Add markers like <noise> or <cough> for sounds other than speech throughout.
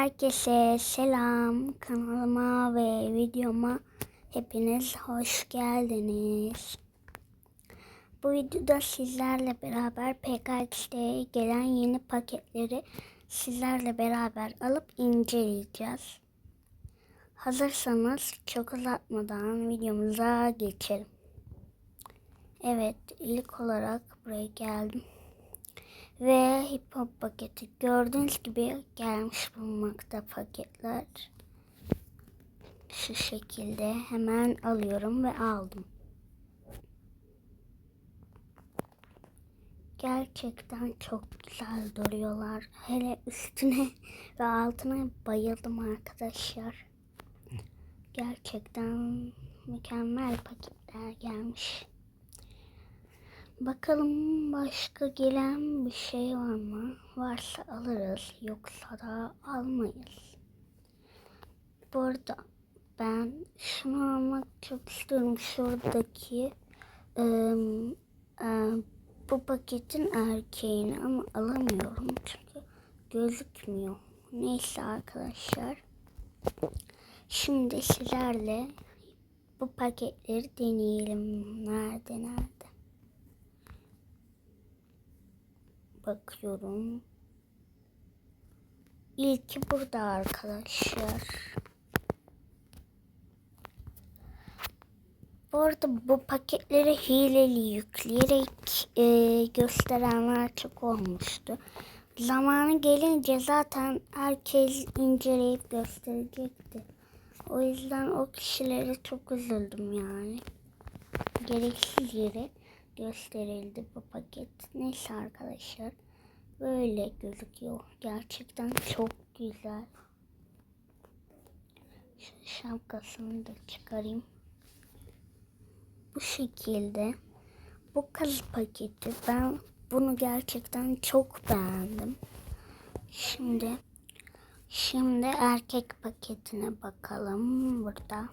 Herkese selam kanalıma ve videoma hepiniz hoş geldiniz. Bu videoda sizlerle beraber PKX'de gelen yeni paketleri sizlerle beraber alıp inceleyeceğiz. Hazırsanız çok uzatmadan videomuza geçelim. Evet ilk olarak buraya geldim. Ve hip hop paketi. Gördüğünüz gibi gelmiş bulunmakta paketler. Şu şekilde hemen alıyorum ve aldım. Gerçekten çok güzel duruyorlar. Hele üstüne <laughs> ve altına bayıldım arkadaşlar. Gerçekten mükemmel paketler gelmiş. Bakalım başka gelen bir şey var mı? Varsa alırız, yoksa da almayız. Bu arada ben şunu almak çok istiyorum. Şuradaki e, e, bu paketin erkeğini ama alamıyorum çünkü gözükmüyor. Neyse arkadaşlar. Şimdi sizlerle bu paketleri deneyelim. Nerede nerede? Bakıyorum. İlki burada arkadaşlar. Bu arada bu paketleri hileli yükleyerek e, gösterenler çok olmuştu. Zamanı gelince zaten herkes inceleyip gösterecekti. O yüzden o kişilere çok üzüldüm yani. Gereksiz yere gösterildi bu paket. Neyse arkadaşlar. Böyle gözüküyor. Gerçekten çok güzel. Şu şapkasını da çıkarayım. Bu şekilde. Bu kız paketi. Ben bunu gerçekten çok beğendim. Şimdi şimdi erkek paketine bakalım burada.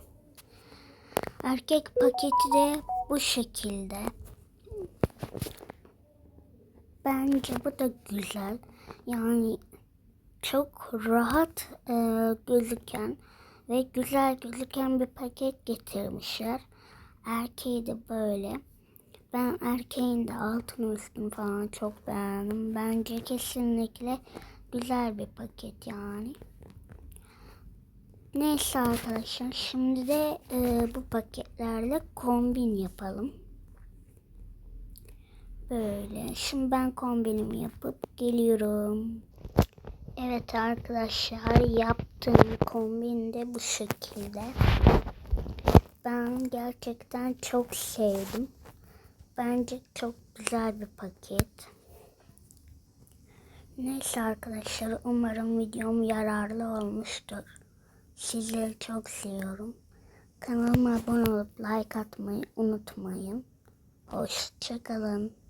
Erkek paketi de bu şekilde. Bence bu da güzel. Yani çok rahat e, gözüken ve güzel gözüken bir paket getirmişler. Erkeği de böyle. Ben erkeğin de altın üstün falan çok beğendim. Bence kesinlikle güzel bir paket yani. Neyse arkadaşlar şimdi de e, bu paketlerle kombin yapalım. Böyle. Şimdi ben kombinimi yapıp geliyorum. Evet arkadaşlar yaptığım kombin de bu şekilde. Ben gerçekten çok sevdim. Bence çok güzel bir paket. Neyse arkadaşlar umarım videom yararlı olmuştur. Sizleri çok seviyorum. Kanalıma abone olup like atmayı unutmayın. Hoşçakalın.